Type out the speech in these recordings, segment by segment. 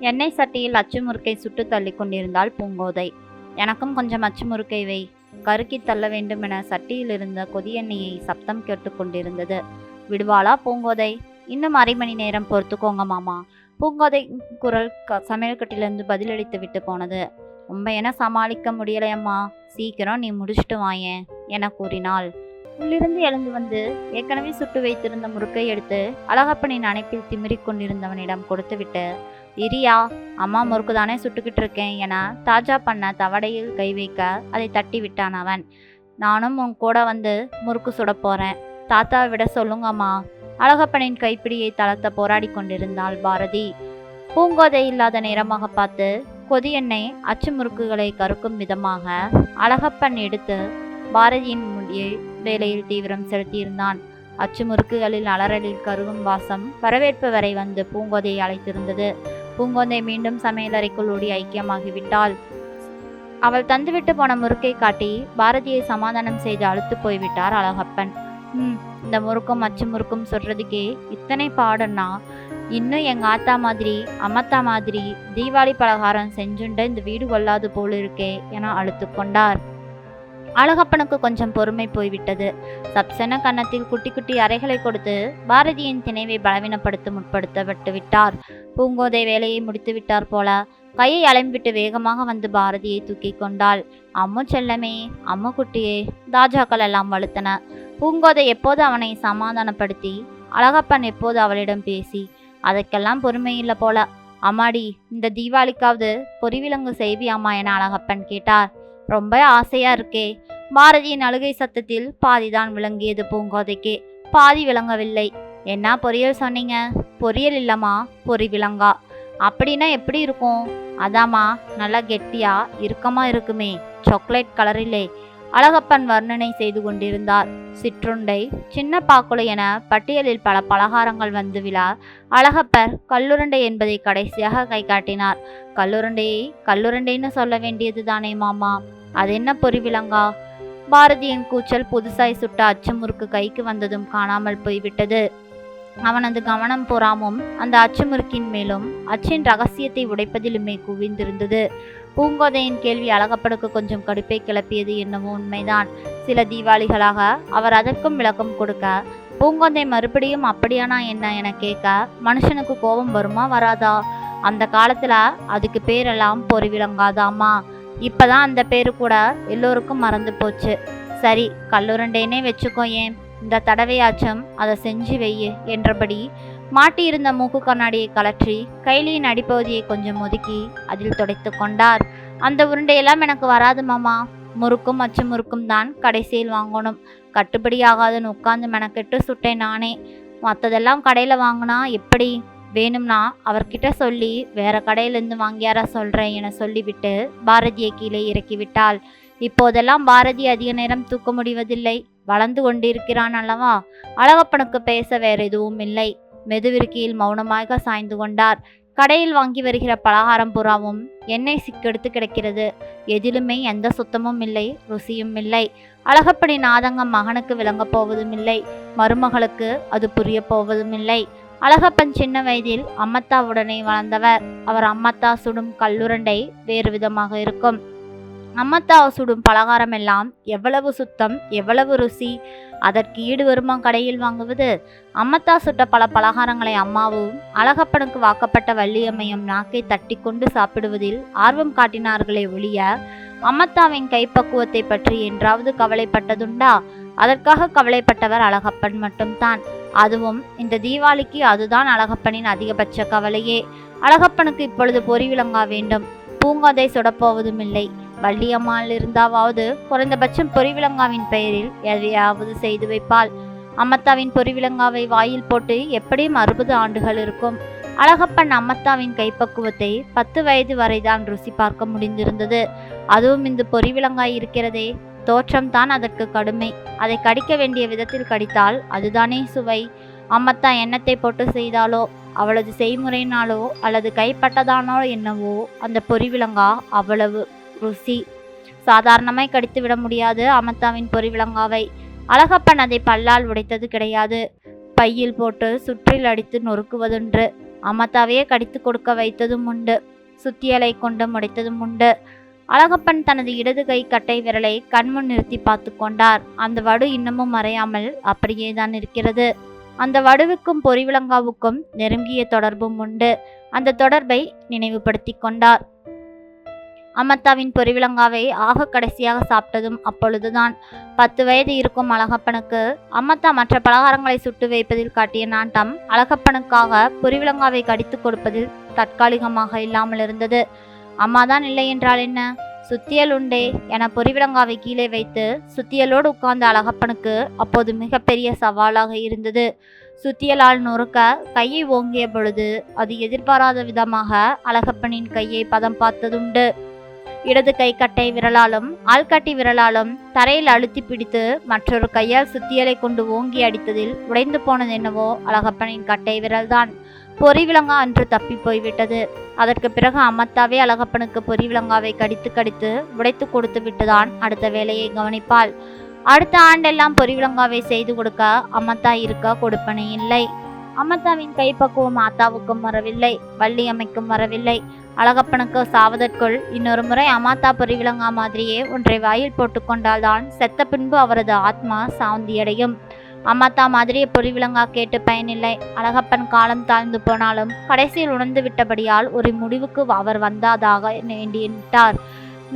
எண்ணெய் சட்டியில் அச்சு முறுக்கை சுட்டு தள்ளி கொண்டிருந்தாள் பூங்கோதை. எனக்கும் கொஞ்சம் அச்சு முறுக்கை வை. கருக்கி தள்ள வேண்டுமென சட்டியில் இருந்த கொதியெண்ணெயை சப்தம் கேட்டு கொண்டிருந்தது. விடுவாளா பூங்கோதை? இன்னும் அரை மணி நேரம் பொறுத்துக்கோங்க மாமா. பூங்கோதை குரல் க சமையல்கட்டிலிருந்து பதிலளித்து விட்டு போனது. ரொம்ப என சமாளிக்க முடியலையம்மா. சீக்கிரம் நீ முடிச்சுட்டு வாயேன் என கூறினாள். உள்ளிருந்து எழுந்து வந்து ஏற்கனவே சுட்டு வைத்திருந்த முறுக்கை எடுத்து அழகப்பனின் அணைப்பில் திமிரிக் கொண்டிருந்தவனிடம் கொடுத்துவிட்டு இரியா அம்மா முறுக்கு தானே சுட்டுக்கிட்டு இருக்கேன் என தாஜா பண்ண தவடையில் கை வைக்க அதை தட்டி விட்டான் அவன். நானும் உன் கூட வந்து முறுக்கு சுட போறேன். தாத்தா விட சொல்லுங்கம்மா. அழகப்பனின் கைப்பிடியை தளர்த்த போராடி கொண்டிருந்தாள் பாரதி. பூங்கோதை இல்லாத நேரமாக பார்த்து கொதி எண்ணெய் அச்சு முறுக்குகளை கருக்கும் விதமாக அழகப்பன் எடுத்து பாரதியின் முடியை வேலையில் தீவிரம் செலுத்தியிருந்தான். அச்சு முறுக்குகளில் அலறலில் கருகும் வாசம் வரவேற்பு வரை வந்து பூங்கோதையை அழைத்திருந்தது. பூங்கொந்தை மீண்டும் சமையலறைக்குள் ஓடி ஐக்கியமாகிவிட்டாள். அவள் தந்துவிட்டு போன முறுக்கை காட்டி பாரதியை சமாதானம் செய்து அழுத்து போய்விட்டார் அழகப்பன். ம் இந்த முறுக்கும் அச்சு முறுக்கும் சொல்றதுக்கே இத்தனை பாடுன்னா? இன்னும் எங்கள் ஆத்தா மாதிரி அம்மத்தா மாதிரி தீபாவளி பலகாரம் செஞ்சுண்ட இந்த வீடு கொள்ளாது போல இருக்கே என அழுத்து கொண்டார். அழகப்பனுக்கு கொஞ்சம் பொறுமை போய்விட்டது. சப்சன கன்னத்தில் குட்டி குட்டி அறைகளை கொடுத்து பாரதியின் திணைவை பலவீனப்படுத்த முற்படுத்தப்பட்டு விட்டார். பூங்கோதை வேலையை முடித்து விட்டார் போல கையை அலம்பிட்டு வேகமாக வந்து பாரதியை தூக்கி கொண்டாள். அம்மு செல்லமே அம்மு குட்டியே தாஜாக்கள் எல்லாம் வலுத்தன. பூங்கோதை எப்போது அவனை சமாதானப்படுத்தி அழகப்பன் எப்போது அவளிடம் பேசி அதற்கெல்லாம் பொறுமை இல்லை போல. அம்மாடி இந்த தீபாவளிக்காவது பொறிவிலங்கு செய்வியாமா என அழகப்பன் கேட்டார். ரொம்ப ஆசையா இருக்கே. பாரதியின் அழுகை சத்தத்தில் பாதிதான் விளங்கியது பூங்கோதைக்கு. பாதி விளங்கவில்லை. என்ன பொரியல் சொன்னீங்க? பொரியல் இல்லம்மா பொறி விளங்கா. அப்படின்னா எப்படி இருக்கும்? அதாம்மா நல்லா கெட்டியா இறுக்கமா இருக்குமே. சாக்லேட் கலரிலே அழகப்பன் வர்ணனை செய்து கொண்டிருந்தார். சிற்றுண்டை சின்ன பாக்குளை என பட்டியலில் பல பலகாரங்கள் வந்து விழா அழகப்பர் கல்லுருண்டை என்பதை கடைசியாக கை காட்டினார். கல்லுருண்டையை கல்லுருண்டைன்னு சொல்ல வேண்டியது தானே மாமா? அது என்ன பொறிவிலங்கா? பாரதியின் கூச்சல் புதுசாய் சுட்ட அச்சமுறுக்கு கைக்கு வந்ததும் காணாமல் போய்விட்டது. அவனது கவனம் புறாமும் அந்த அச்சுமுறுக்கின் மேலும் அச்சின் ரகசியத்தை உடைப்பதிலுமே குவிந்திருந்தது. பூங்கோதையின் கேள்வி அழகப்பனுக்கு கொஞ்சம் கடுப்பை கிளப்பியது என்னவோ உண்மைதான். சில தீபாவளிகளாக அவர் அதற்கும் விளக்கம் கொடுக்க பூங்கோதை மறுபடியும் அப்படியானா என்ன என கேட்க மனுஷனுக்கு கோபம் வருமா வராதா? அந்த காலத்துல அதுக்கு பேரெல்லாம் பொறிவிலங்காதாமா இப்பதான் அந்த பேரு கூட எல்லோருக்கும் மறந்து போச்சு. சரி கல்லுரண்டேனே வச்சுக்கோ ஏன்? இந்த தடவையாச்சும் அதை செஞ்சு வெய்யு என்றபடி மாட்டியிருந்த மூக்கு கண்ணாடியை கலற்றி கைலியின் அடிப்பகுதியை கொஞ்சம் ஒதுக்கி அதில் துடைத்து கொண்டார். அந்த உருண்டையெல்லாம் எனக்கு வராது மாமா. முறுக்கும் அச்சு முறுக்கும் தான் கடைசியில் வாங்கணும். கட்டுப்படி ஆகாதுன்னு உட்காந்து மெனக்கெட்டு சுட்டேன் நானே. மற்றதெல்லாம் கடையில் வாங்கினா எப்படி? வேணும்னா அவர்கிட்ட சொல்லி வேற கடையிலேருந்து வாங்கியாரா சொல்கிறேன் என சொல்லிவிட்டு பாரதியை கீழே இறக்கிவிட்டாள். இப்போதெல்லாம் பாரதி அதிக நேரம் தூக்க முடிவதில்லை. வளர்ந்து கொண்டிருக்கிறான் அல்லவா? அழகப்பனுக்கு பேச வேற எதுவும் இல்லை. மெதுவிருக்கியில் மௌனமாக சாய்ந்து கொண்டார். கடையில் வாங்கி வருகிற பலகாரம் புறாவும் எண்ணெய் சிக்கெடுத்து கிடக்கிறது. எதிலுமே எந்த சுத்தமும் இல்லை ருசியும் இல்லை. அழகப்படி நாதங்கம் மகனுக்கு விளங்கப் போவதும் இல்லை. மருமகளுக்கு அது புரிய போவதும் இல்லை. அழகப்பன் சின்ன வயதில் அம்மத்தாவுடனே வளர்ந்தவர். அவர் அம்மத்தா சுடும் கல்லுரண்டை வேறு விதமாக இருக்கும். அம்மத்தா சுடும் பலகாரம் எல்லாம் எவ்வளவு சுத்தம் எவ்வளவு ருசி அதற்கு ஈடு வருமா கடையில் வாங்குவது? அம்மத்தா சுட்ட பல பலகாரங்களை அம்மாவும் அழகப்பனுக்கு வாக்கப்பட்ட வள்ளியம்மையும் நாக்கை தட்டி கொண்டு சாப்பிடுவதில் ஆர்வம் காட்டினார்களே ஒழிய அம்மத்தாவின் கைப்பக்குவத்தை பற்றி என்றாவது கவலைப்பட்டதுண்டா? அதற்காக கவலைப்பட்டவர் அழகப்பன் மட்டும்தான். அதுவும் இந்த தீபாவளிக்கு அதுதான் அழகப்பனின் அதிகபட்ச கவலையே. அழகப்பனுக்கு இப்பொழுது பொறி விளங்கா வேண்டும். பூங்கோதை சுடப்போவதும் இல்லை. வள்ளியம்மாள் இருந்தாவது குறைந்தபட்சம் பொறிவிலங்காவின் பெயரில் எதையாவது செய்து வைப்பாள். அம்மத்தாவின் பொறிவிலங்காவை வாயில் போட்டு எப்படியும் அறுபது ஆண்டுகள் இருக்கும். அழகப்பன் அம்மத்தாவின் கைப்பக்குவத்தை பத்து வயது வரைதான் ருசி பார்க்க முடிந்திருந்தது. அதுவும் இந்த பொறிவிலங்காய் இருக்கிறதே தோற்றம்தான் அதற்கு கடுமை. அதை கடிக்க வேண்டிய விதத்தில் கடித்தால் அதுதானே சுவை. அம்மத்தா எண்ணத்தை போட்டு செய்தாலோ அவளது செய்முறையினாலோ அல்லது கைப்பட்டதானோ என்னவோ அந்த பொறிவிலங்கா அவ்வளவு. ருசி. சாதாரணமாய் கடித்து விட முடியாது அமத்தாவின் பொறிவிலங்காவை அழகப்பன் அதை பல்லால் உடைத்தது கிடையாது. பையில் போட்டு சுற்றில் அடித்து நொறுக்குவதுன்று. அமத்தாவையே கடித்து கொடுக்க வைத்ததும் உண்டு. சுத்தியலை கொண்டு முடைத்ததும் உண்டு. அழகப்பன் தனது இடது கை கட்டை விரலை கண்முன் நிறுத்தி பார்த்து கொண்டார். அந்த வடு இன்னமும் மறையாமல் அப்படியே தான் இருக்கிறது. அந்த வடுவுக்கும் பொறிவிலங்காவுக்கும் நெருங்கிய தொடர்பும் உண்டு. அந்த தொடர்பை நினைவுபடுத்தி கொண்டார். அமத்தாவின் பொறிவிலங்காவை ஆக கடைசியாக சாப்பிட்டதும் அப்பொழுதுதான் பத்து வயது இருக்கும் அழகப்பனுக்கு அம்மத்தா மற்ற பலகாரங்களை சுட்டு வைப்பதில் காட்டிய நாட்டம் அழகப்பனுக்காக பொறிவிலங்காவை கடித்து கொடுப்பதில் தற்காலிகமாக இல்லாமல் இருந்தது. அம்மாதான் இல்லை என்றால் என்ன? சுத்தியல் உண்டே என பொறிவிலங்காவை கீழே வைத்து சுத்தியலோடு உட்கார்ந்த அழகப்பனுக்கு அப்போது மிகப்பெரிய சவாலாக இருந்தது. சுத்தியலால் நொறுக்க கையை ஓங்கிய பொழுது அது எதிர்பாராத விதமாக அழகப்பனின் கையை பதம் பார்த்ததுண்டு. இடது கை கட்டை விரலாலும் ஆள்காட்டி விரலாலும் தரையில் அழுத்தி பிடித்து மற்றொரு கையால் சுத்தியலை கொண்டு ஓங்கி அடித்ததில் உடைந்து போனது என்னவோ அழகப்பனின் கட்டை விரல்தான். பொறிவிலங்கா அன்று தப்பி போய்விட்டது. அதற்கு பிறகு அம்மத்தாவே அழகப்பனுக்கு பொறிவிலங்காவை கடித்து கடித்து உடைத்து கொடுத்து விட்டுதான் அடுத்த வேலையை கவனிப்பாள். அடுத்த ஆண்டெல்லாம் பொறிவிலங்காவை செய்து கொடுக்க அம்மத்தா இருக்க கொடுப்பனே இல்லை. அம்மத்தாவின் கைப்பக்குவம் ஆத்தாவுக்கும் வரவில்லை வள்ளி அமைக்கும் வரவில்லை. அழகப்பனுக்கு சாவதற்குள் இன்னொரு முறை அமாத்தா பொறிவிலங்கா மாதிரியே ஒன்றை வாயில் போட்டுக்கொண்டால்தான் செத்த பின்பு அவரது ஆத்மா சாந்தியடையும். அம்மாத்தா மாதிரியே பொறிவிலங்கா கேட்டு பயனில்லை. அழகப்பன் காலம் தாழ்ந்து போனாலும் கடைசியில் உணர்ந்து விட்டபடியால் ஒரு முடிவுக்கு அவர் வந்தாதாக வேண்டியிட்டார்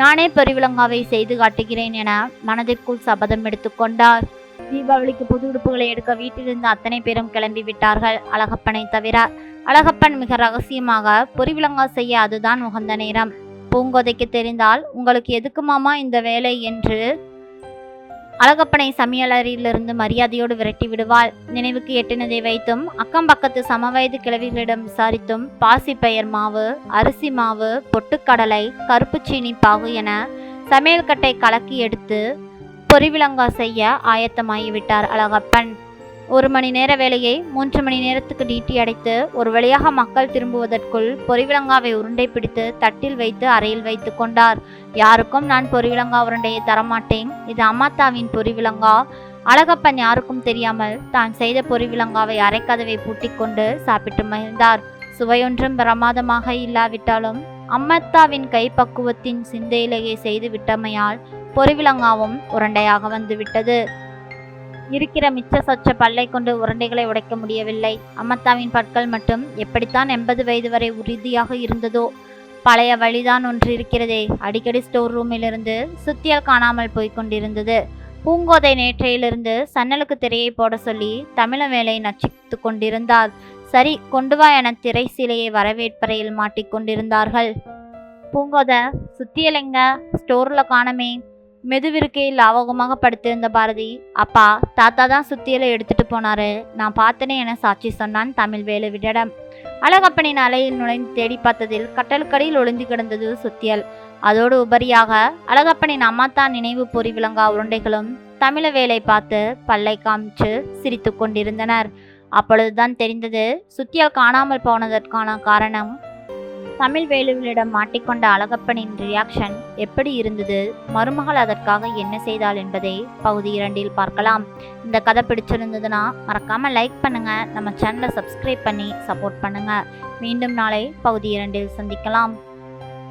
நானே பொறிவிலங்காவை செய்து காட்டுகிறேன் என மனதிற்குள் சபதம் எடுத்துக்கொண்டார் தீபாவளிக்கு புது உடுப்புகளை எடுக்க வீட்டிலிருந்து அத்தனை பேரும் கிளம்பி விட்டார்கள். அழகப்பனை தவிர அழகப்பன் மிக ரகசியமாக பொறிவிலங்கா செய்ய அதுதான் உகந்த நேரம். பூங்கோதைக்கு தெரிந்தால் உங்களுக்கு எதுக்கு மாமா இந்த வேலை என்று அழகப்பனை சமையலறையிலிருந்து மரியாதையோடு விரட்டி விடுவாள். நினைவுக்கு எட்டினதை வைத்தும் அக்கம் பக்கத்து சமவயது கிழவிகளிடம் விசாரித்தும் பாசிப்பயிர் மாவு அரிசி மாவு பொட்டுக்கடலை கருப்பு சீனி பாகு என சமையல் கட்டை கலக்கி எடுத்து பொறிவிளங்கா செய்ய ஆயத்தமாகிவிட்டார் அழகப்பன். ஒரு மணி நேர வேலையை மூன்று மணி நேரத்துக்கு நீட்டி அடைத்து ஒரு வழியாக மக்கள் திரும்புவதற்குள் பொறிவிலங்காவை உருண்டை பிடித்து தட்டில் வைத்து அறையில் வைத்து கொண்டார். யாருக்கும் நான் பொறிவிலங்கா உருண்டையை தரமாட்டேன். இது அம்மாத்தாவின் பொறிவிலங்கா. அழகப்பன் யாருக்கும் தெரியாமல் தான் செய்த பொறிவிலங்காவை அரைக்கதவை பூட்டி கொண்டு சாப்பிட்டு மகிழ்ந்தார். சுவையொன்றும் பிரமாதமாக இல்லாவிட்டாலும் அம்மத்தாவின் கைப்பக்குவத்தின் சிந்தையிலேயே செய்து விட்டமையால் பொறிவிலங்காவும் உருண்டையாக வந்துவிட்டது இருக்கிற மிச்ச சொச்ச பல்லை கொண்டு உருண்டைகளை உடைக்க முடியவில்லை. அம்மத்தாவின் பற்கள் மட்டும் எப்படித்தான் எண்பது வயது வரை உறுதியாக இருந்ததோ? பழைய வழிதான் ஒன்று இருக்கிறதே. அடிக்கடி ஸ்டோர் ரூமிலிருந்து சுத்தியல் காணாமல் போய்க் கொண்டிருந்தது. பூங்கோதை நேற்றையிலிருந்து சன்னலுக்கு திரையை போட சொல்லி தமிழ வேலை நச்சித்து கொண்டிருந்தார் சரி கொண்டு வா என திரை சிலையை வரவேற்பறையில் மாட்டிக்கொண்டிருந்தார்கள் பூங்கோதை சுத்தியலைங்க ஸ்டோரில் காணமே. மெதுவிருக்கையில் லாவகமாக படுத்திருந்த பாரதி அப்பா தாத்தா தான் சுத்தியலை எடுத்துட்டு போனாரு. நான் பார்த்தனே என சாட்சி சொன்னான் தமிழ் வேலுவிடம் அழகப்பனின் அலையில் நுழைந்து தேடி பார்த்ததில் கட்டலுக்கடியில் ஒளிந்து கிடந்தது சுத்தியல். அதோடு உபரியாக அழகப்பனின் அம்மாத்தான் நினைவு பொறி விளங்கா உருண்டைகளும் தமிழ வேலை பார்த்து பல்லை காமிச்சு சிரித்து கொண்டிருந்தனர். அப்பொழுதுதான் தெரிந்தது சுத்தியல் காணாமல் போனதற்கான காரணம் தமிழ் வேலுவிலிடம் மாட்டிக்கொண்ட அழகப்பனின் ரியாக்ஷன் எப்படி இருந்தது? மருமகள் அதற்காக என்ன செய்தாள் என்பதை பகுதி இரண்டில் பார்க்கலாம். இந்த கதை பிடிச்சிருந்ததுன்னா மறக்காம லைக் பண்ணுங்க. நம்ம சேனலை சப்ஸ்கிரைப் பண்ணி சப்போர்ட் பண்ணுங்க. மீண்டும் நாளை பகுதி இரண்டில் சந்திக்கலாம்.